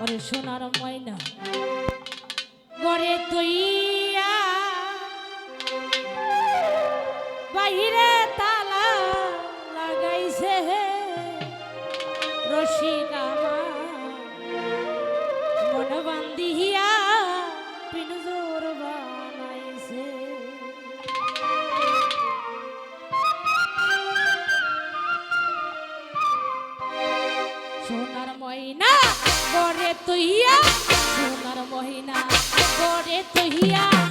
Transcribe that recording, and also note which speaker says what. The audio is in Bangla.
Speaker 1: ওরে সোনার ময়না গড়ে তুইয়া বাহিরে তালা লাগাইছে রসিক ময়না গড়ে তুইয়া সোনার মহিনা গড়ে তুইয়া